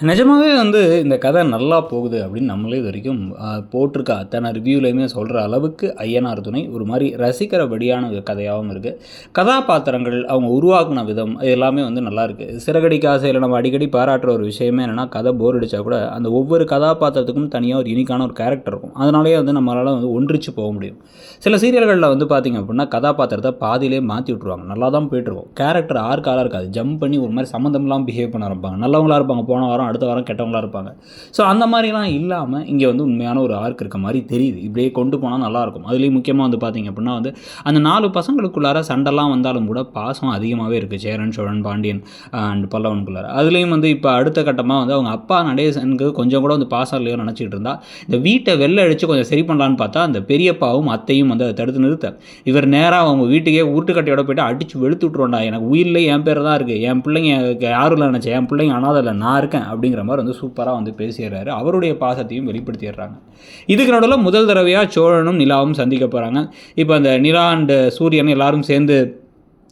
நிஜமாகவே வந்து இந்த கதை நல்லா போகுது அப்படின்னு நம்மளே இது வரைக்கும் போட்டிருக்க அத்தனை ரிவ்யூலையுமே சொல்கிற அளவுக்கு ஐயனார் துணை ஒரு மாதிரி ரசிக்கிறபடியான ஒரு கதையாகவும் இருக்குது கதாபாத்திரங்கள் அவங்க உருவாக்கின விதம் இது எல்லாமே வந்து நல்லா இருக்குது ஆசையில் நம்ம அடிக்கடி பாராட்டுற ஒரு விஷயமே என்னென்னா கதை போர் அடித்தா கூட அந்த ஒவ்வொரு கதாபாத்திரத்துக்கும் தனியாக ஒரு யூனிக்கான ஒரு கேரக்டர் இருக்கும். அதனாலேயே வந்து நம்மளால் வந்து ஒன்றிச்சு போக முடியும். சில சீரியல்களில் வந்து பார்த்திங்க அப்படின்னா கதாபாத்திரத்தை பாதியிலே மாற்றி விட்ருவாங்க நல்லா தான் போயிட்டுருக்கும் கேரக்டர் ஆர்க்காலாக இருக்காது. ஜம்ப் பண்ணி ஒரு மாதிரி சம்மந்தம்லாம் பிஹேவ் பண்ண ஆரம்பிப்பாங்க. நல்லவங்களா இருப்பாங்க. போன வாரம் அடுத்த வாரம் கெட்டவங்களா இருப்பாங்க. ஸோ அந்த மாதிரிலாம் இல்லாமல் இங்கே வந்து உண்மையான ஒரு ஆர்க் இருக்க மாதிரி தெரியுது. இப்படியே கொண்டு போனால் நல்லாயிருக்கும் அதுலேயும் முக்கியமாக வந்து பார்த்திங்க அப்படின்னா வந்து அந்த நாலு பசங்களுக்குள்ளார சண்டைலாம் வந்தாலும் கூட பாசம் அதிகமாகவே இருக்குது சேரன் சோழன் பாண்டியன் அண்ட் பல்லவனுக்குள்ளார. அதுலேயும் வந்து இப்போ அடுத்த கட்டமாக வந்து அவங்க அப்பா நடேசனுக்கு கொஞ்சம் கூட வந்து பாசம் இல்லையோ நினச்சிட்டு இருந்தா இந்த வீட்டை வெளில அடித்து கொஞ்சம் சரி பண்ணலான்னு பார்த்தா அந்த பெரியப்பாவும் அத்தையும் வந்து அதை தடுத்து நிறுத்த. இவர் நேராக அவங்க வீட்டுக்கே உருட்டுக்கட்டையோட போயிட்டு அடித்து வெளுத்து விட்ருவோண்டா எனக்கு உயிரில் என் பேர் தான் இருக்குது என் பிள்ளைங்க யாரும் இல்லை நினச்சேன்? என் பிள்ளைங்க அனாதை இல்லை நான் இருக்கேன். அப்படிங்கிற மாதிரி வந்து சூப்பராக வந்து பேசிடுறாரு. அவருடைய பாசத்தையும் வெளிப்படுத்திடுறாங்க. இதுக்கு நடுவில் முதல் தடவையாக சோழனும் நிலாவும் சந்திக்க போகிறாங்க இப்போ அந்த நிலா அண்டு சூரியன் எல்லாரும் சேர்ந்து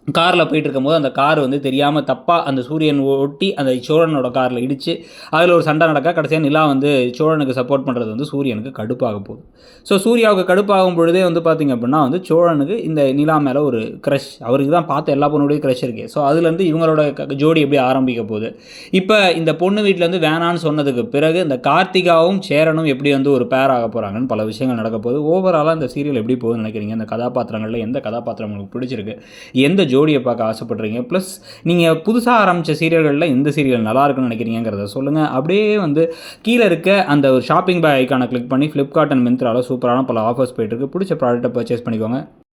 காரில் போயிட்டு இருக்கும்போது அந்த கார் வந்து தெரியாமல் தப்பாக அந்த சூரியன் ஒட்டி அந்த சோழனோட காரில் இடித்து அதில் ஒரு சண்டை நடக்க கடைசியாக நிலா வந்து சோழனுக்கு சப்போர்ட் பண்ணுறது வந்து சூரியனுக்கு கடுப்பாக போகுது. ஸோ சூர்யாவுக்கு கடுப்பாகும் பொழுதே வந்து பார்த்திங்க அப்படின்னா வந்து சோழனுக்கு இந்த நிலா மேலே ஒரு க்ரஷ் அவருக்கு தான் பார்த்த எல்லா பொண்ணுடைய க்ரஷ் இருக்குது ஸோ அதுலேருந்து இவங்களோட க- ஜோடி எப்படி ஆரம்பிக்க போகுது? இப்போ இந்த பொண்ணு வீட்டிலேருந்து வேணான்னு சொன்னதுக்கு பிறகு இந்த கார்த்திகாவும் சேரனும் எப்படி வந்து ஒரு பேர் ஆக போகிறாங்கன்னு பல விஷயங்கள் நடக்க போகுது. ஓவராலாக இந்த சீரியல் எப்படி போகுதுன்னு நினைக்கிறீங்க? இந்த கதாபாத்திரங்களில் எந்த கதாபாத்திரம் உங்களுக்கு பிடிச்சிருக்கு? எந்த ஜோடியை பார்க்க ஆசைப்பட்றீங்க. ப்ளஸ் நீங்கள் புதுசாக ஆரம்பித்த சீரியல்களில் எந்த சீரியல் நல்லா இருக்குன்னு நினைக்கிறீங்கிறத சொல்லுங்கள் அப்படியே வந்து கீழே இருக்க அந்த ஒரு ஷாப்பிங் பாய் ஐக்கானை கிளிக் பண்ணி ஃப்ளிப்கார்ட் அண்ட் மிந்த்ராவில் சூப்பரான பல ஆஃபர்ஸ் போயிட்டுருக்கு. பிடிச்ச ப்ராடக்ட்டை பர்ச்சேஸ் பண்ணிக்கோங்க.